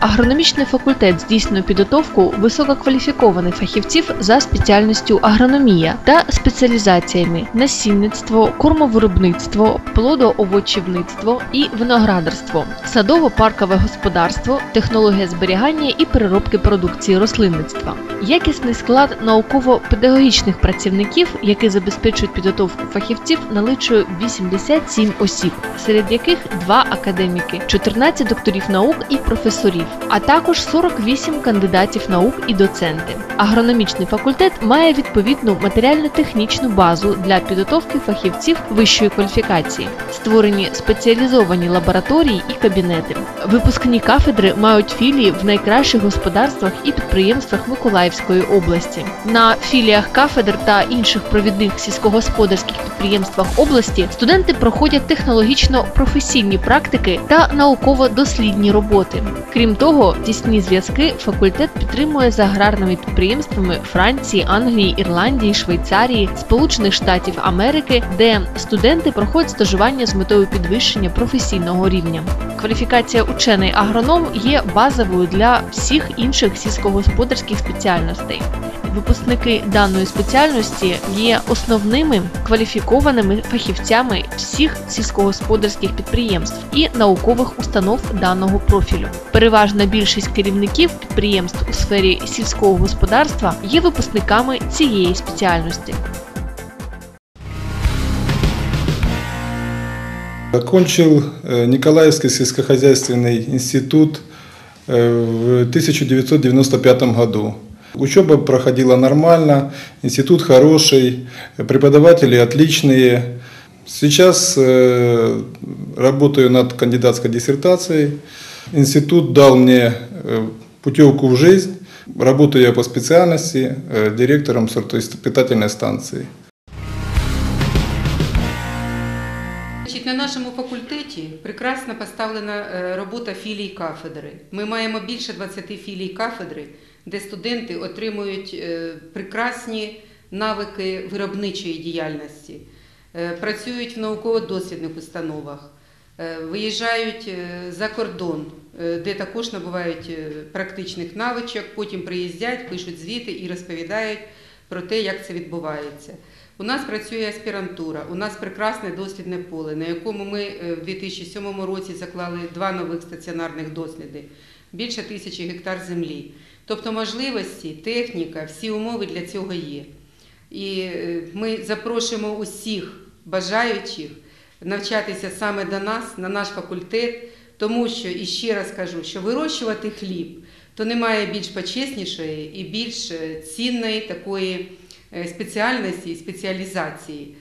Агрономічний факультет здійснює підготовку висококваліфікованих фахівців за спеціальністю агрономія та спеціалізаціями насінництво, кормовиробництво, плодоовочівництво і виноградарство, садово-паркове господарство, технологія зберігання і переробки продукції рослинництва. Якісний склад науково-педагогічних працівників, які забезпечують підготовку фахівців, наличує 87 осіб, серед яких два академіки, 14 докторів наук і професорів, а також 48 кандидатів наук і доценти. Агрономічний факультет має відповідну матеріально-технічну базу для підготовки фахівців вищої кваліфікації, створені спеціалізовані лабораторії і кабінети. Випускні кафедри мають філії в найкращих господарствах і підприємствах Миколаївської області. На філіях кафедр та інших провідних сільськогосподарських підприємствах області студенти проходять технологічно-професійні практики та науково-дослідні роботи. Крім того, тісні зв'язки факультет підтримує з аграрними підприємствами Франції, Англії, Ірландії, Швейцарії, Сполучених Штатів Америки, де студенти проходять стажування з метою підвищення професійного рівня. Кваліфікація учений агроном є базовою для всіх інших сільськогосподарських спеціальностей Випускники даної спеціальності є основними кваліфікованими фахівцями всіх сільськогосподарських підприємств і наукових установ даного профілю. Переважна більшість керівників підприємств у сфері сільського господарства є випускниками цієї спеціальності. Окончил э, Николаевский сельскохозяйственный институт э, в 1995 году. Учеба проходила нормально, институт хороший, преподаватели отличные. Сейчас э, работаю над кандидатской диссертацией. Институт дал мне э, путевку в жизнь. Работаю я по специальности э, директором сортоиспытательной станции. На нашому факультеті прекрасно поставлена е, робота філій кафедри. Ми маємо більше 20 філій кафедри, де студенти отримують е, прекрасні навики виробничої діяльності, е, працюють в науково-дослідних установах, виїжджають за кордон, де також набувають практичних навичок, потім приїздять, пишуть звіти і розповідають про те, як це відбувається. У нас працює аспірантура, у нас прекрасне дослідне поле, на якому ми е, в 2007 році заклали два нових стаціонарних досліди, більше тисячі гектар землі. Тобто можливості, техніка, всі умови для цього є. І е, ми запрошуємо усіх бажаючих навчатися саме до нас, на наш факультет, тому що, і ще раз кажу, що вирощувати хліб то немає більш почеснішої і більш е, цінної такої спеціальності і спеціалізації.